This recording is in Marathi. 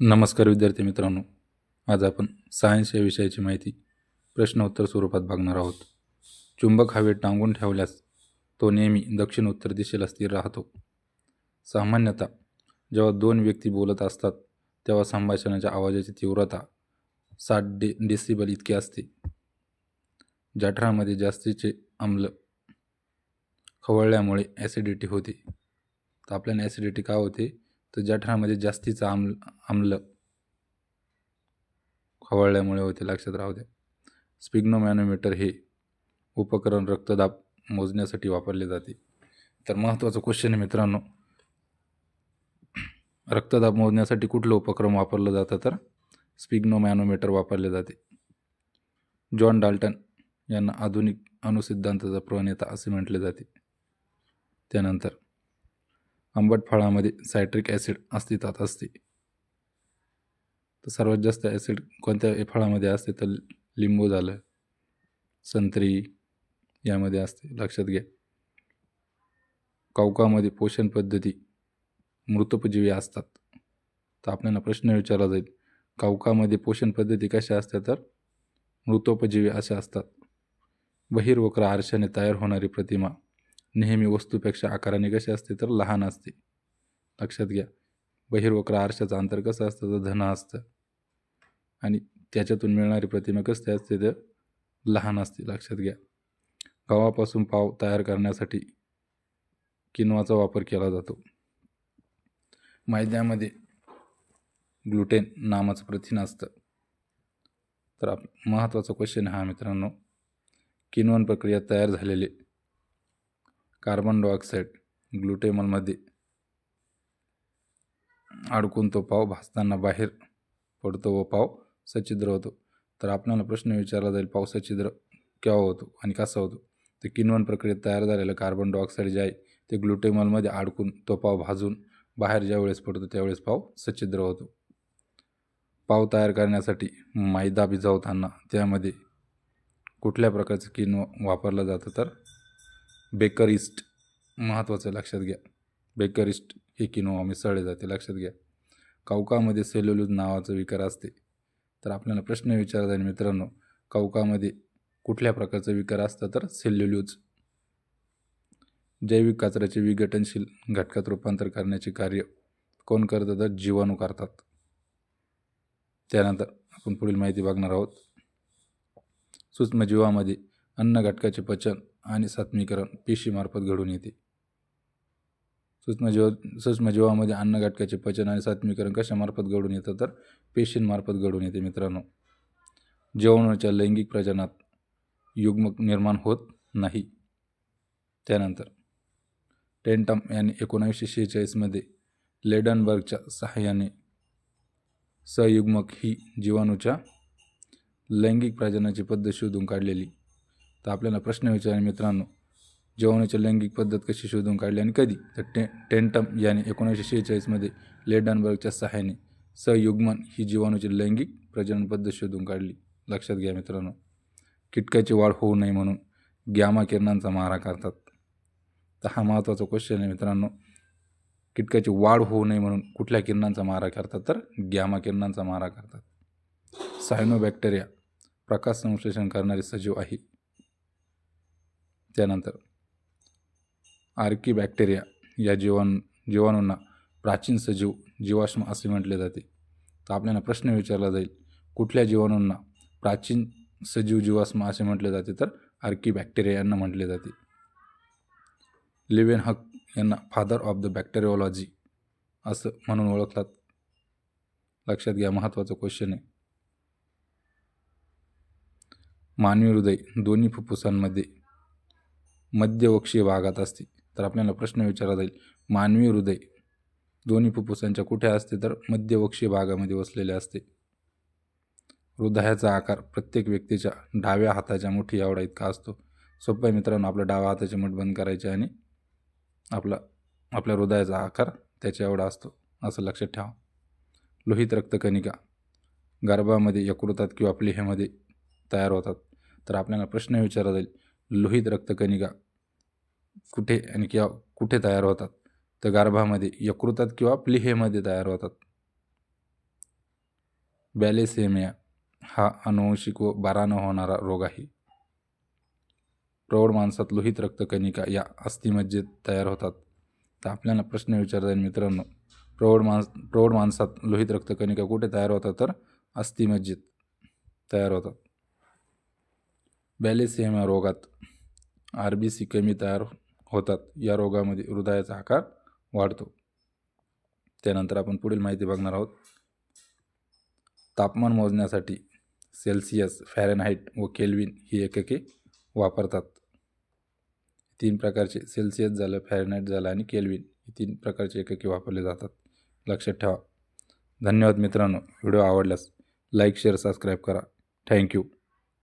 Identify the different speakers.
Speaker 1: नमस्कार विद्यार्थी मित्रांनो. आज आपण सायन्स या विषयाची माहिती प्रश्नोत्तर स्वरूपात बघणार आहोत. चुंबक हवेत टांगून ठेवल्यास तो नेहमी दक्षिण उत्तर दिशेला स्थिर राहतो. सामान्यतः जेव्हा दोन व्यक्ती बोलत असतात तेव्हा संभाषणाच्या आवाजाची तीव्रता साठ डे डेसिबल इतकी असते. जठरामध्ये जास्तीचे आम्ल खवळल्यामुळे ॲसिडिटी होते. तर आपल्याला ॲसिडिटी का होते? तर जठरामध्ये जास्तीचं आम्ल आम्ल खवळल्यामुळे होते लक्षात राहू द्या. स्पिग्नोमॅनोमीटर हे उपकरण रक्तदाब मोजण्यासाठी वापरले जाते. तर महत्त्वाचं क्वेश्चन आहे मित्रांनो. रक्तदाब मोजण्यासाठी कुठलं उपक्रम वापरलं जातं? तर स्पिग्नोमॅनोमीटर वापरले जाते. जॉन डाल्टन यांना आधुनिक अणुसिद्धांताचा प्रणेता असे म्हटले जाते. त्यानंतर आंबट फळामध्ये सायट्रिक ॲसिड अस्तित्वात असते. तर सर्वात जास्त ॲसिड कोणत्या फळामध्ये असते? तर लिंबू झालं संत्री यामध्ये असते. लक्षात घ्या. कवकामध्ये पोषण पद्धती मृतोपजीवी असतात. तर आपल्याला प्रश्न विचारला जाईल कवकामध्ये पोषण पद्धती कशा असतात? तर मृतोपजीवी अशा असतात. बहिर्वक्र आरशाने तयार होणारी प्रतिमा नेहमी वस्तूपेक्षा आकाराने कशी असते तर लहान असते. लक्षात घ्या बहिर्वक्र आरशाचं अंतर कसं असतं तर धन असतं. आणि त्याच्यातून मिळणारी प्रतिमा कसं असते तर लहान असते. लक्षात घ्या गव्हापासून पाव तयार करण्यासाठी किनवाचा वापर केला जातो. मैद्यामध्ये ग्लुटेन नावाचं प्रथिन असतं. तर आप महत्त्वाचा क्वेश्चन हा मित्रांनो किनवन प्रक्रिया तयार झालेले कार्बन डायऑक्साईड ग्लुटेमलमध्ये अडकून तो पाव भाजताना बाहेर पडतो व पाव सच्छिद्र होतो. तर आपल्याला प्रश्न विचारला जाईल पाव सच्छिद्र केव्हा होतो आणि कसा होतो? तर किनवन प्रक्रियेत तयार झालेलं कार्बन डायऑक्साईड जे आहे ते ग्लुटेमलमध्ये अडकून तो पाव भाजून बाहेर ज्यावेळेस पडतो त्यावेळेस पाव सच्छिद्र होतो. पाव तयार करण्यासाठी मैदा भिजवताना त्यामध्ये कुठल्या प्रकारचं किन वापरलं जातं तर बेकर इस्ट महत्त्वाचं लक्षात घ्या. बेकर इस्ट हे किनोवा मिसळले जाते लक्षात घ्या. कवकामध्ये सेल्युलूज नावाचं विकार असते. तर आपल्याला प्रश्न विचारत जाईल मित्रांनो कवकामध्ये कुठल्या प्रकारचं विकार असतं तर सेल्युल्यूज जैविक कचऱ्याचे विघटनशील घटकात रूपांतर करण्याचे कार्य कोण करतं तर जीवाणू करतात. त्यानंतर आपण पुढील माहिती बघणार आहोत. सूक्ष्मजीवामध्ये अन्न घटकाचे पचन आणि सात्मीकरण पेशीमार्फत घडून येते. सूक्ष्मजीव सूक्ष्मजीवामध्ये अन्न घटकाचे पचन आणि सात्मीकरण कशामार्फत घडून येतं? तर पेशींमार्फत घडून येते मित्रांनो. जेवणाच्या लैंगिक प्रजनात युग्मक निर्माण होत नाही. त्यानंतर टेंटम यांनी एकोणावीसशे शेहेचाळीसमध्ये लेडनबर्गच्या सहाय्याने सयुग्मक ही जीवाणूच्या लैंगिक प्रजनाची पद्धत शोधून काढलेली. तर आपल्याला प्रश्न विचार मित्रांनो जेवणाची लैंगिक पद्धत कशी शोधून काढली आणि कधी? तर टे टेंटम याने एकोणीसशे शेहेचाळीसमध्ये लेडनबर्गच्या सहाय्याने सयुग्मन ही जीवाणूची लैंगिक प्रजनन पद्धत शोधून काढली. लक्षात घ्या मित्रांनो कीटकाची वाढ होऊ नये म्हणून गॅमा किरणांचा मारा करतात. तर हा महत्त्वाचा क्वेश्चन आहे मित्रांनो. कीटकाची वाढ होऊ नये म्हणून कुठल्या किरणांचा मारा करतात? तर ग्यामा किरणांचा मारा करतात. सायनोबॅक्टेरिया प्रकाश संश्लेषण करणारे सजीव आहे. त्यानंतर आर्की बॅक्टेरिया या जीवाणू जीवाणूंना प्राचीन सजीव जीवाश्म असे म्हटले जाते. तर आपल्याला प्रश्न विचारला जाईल कुठल्या जीवाणूंना प्राचीन सजीव जीवाश्म असे म्हटले जाते? तर आर्की बॅक्टेरिया यांना म्हटले जाते. लिवेन हक यांना फादर ऑफ द बॅक्टेरिओलॉजी असं म्हणून ओळखतात. लक्षात घ्या महत्त्वाचं क्वेश्चन आहे. मानवी हृदय दोन्ही फुफ्फुसांमध्ये मध्यवक्षीय भागात असते. तर आपल्याला प्रश्न विचारला जाईल मानवी हृदय दोन्ही फुफ्फुसांच्या कुठे असते? तर मध्यवक्षीय भागामध्ये वसलेले असते. हृदयाचा आकार प्रत्येक व्यक्तीच्या डाव्या हाताच्या मुठी एवढा इतका असतो. सोप्या मित्रांनो आपल्या डाव्या हाताचे मुठ बंद करायचे आणि आपला आपल्या हृदयाचा आकार त्याच्या एवढा असतो असं लक्षात ठेवा. लोहित रक्तकणिका गर्भामध्ये यकृतात किंवा प्लेहेमध्ये तयार होतात. तर आपल्याला प्रश्न विचारला जाईल लोहित रक्तकणिका कुठे आणि किंवा कुठे तयार होतात? तर गर्भामध्ये यकृतात किंवा प्लिहेमध्ये तयार होतात. बॅलेसेमिया हा अनुवंशिक व बारानं होणारा रोग आहे. प्रौढ माणसात लोहित रक्तकणिका या अस्थिमज्जेत तयार होतात. तर आपल्याला प्रश्न विचारता येईल मित्रांनो प्रौढ माणस प्रौढ माणसात लोहित रक्तकणिका कुठे तयार होतात तर अस्थिमज्जेत तयार होतात. बॅलेसेमिया रोगात आर बी सी कमी तयार होतात. या रोगामध्ये हृदयाचा आकार वाढतो. त्यानंतर आपण पुढील माहिती बघणार आहोत. तापमान मोजण्यासाठी सेल्सिअस फॅरनहाईट व केल्विन ही एकके वापरतात. तीन प्रकारचे सेल्सिअस झालं फॅरनहाईट झालं आणि केल्विन ही तीन प्रकारचे एकके वापरले जातात. लक्षात ठेवा. धन्यवाद मित्रांनो. व्हिडिओ आवडल्यास लाईक शेअर सबस्क्राईब करा. Thank you.